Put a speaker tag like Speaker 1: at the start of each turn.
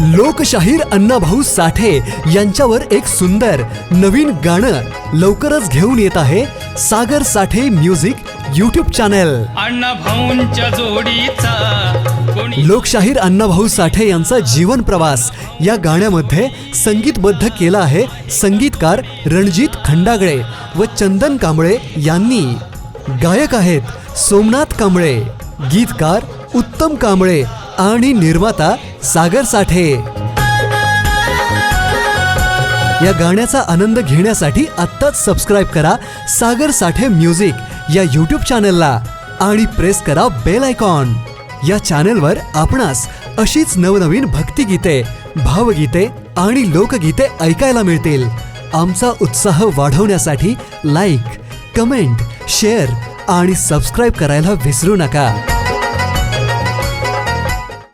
Speaker 1: लोकशाहीर अण्णाभाऊ साठे यांच्यावर एक सुंदर नवीन गाणं लवकरच घेऊन येत आहे Sagar Sathe music YouTube channel.
Speaker 2: Anna भाऊंच्या जोडीचा
Speaker 1: लोकशाहीर अण्णाभाऊ साठे यांचा जीवन प्रवास या गाण्यामध्ये संगीतबद्ध केला आहे संगीतकार रणजित खंडागळे व चंदन कांबळे यांनी. गायक आहेत सोमनाथ कांबळे गीतकार उत्तम कांबळे आणि निर्माता सागर साठे. या गाण्याचा आनंद घेण्यासाठी आत्ताच सबस्क्राईब करा सागर साठे म्युझिक या यूट्यूब चॅनलला आणि प्रेस करा बेल आयकॉन या चॅनलवर आपणास अशीच नवनवीन भक्तिगीते भावगीते आणि लोकगीते ऐकायला मिळतील. आमचा उत्साह वाढवण्यासाठी लाईक कमेंट शेअर आणि सबस्क्राईब करायला विसरू नका.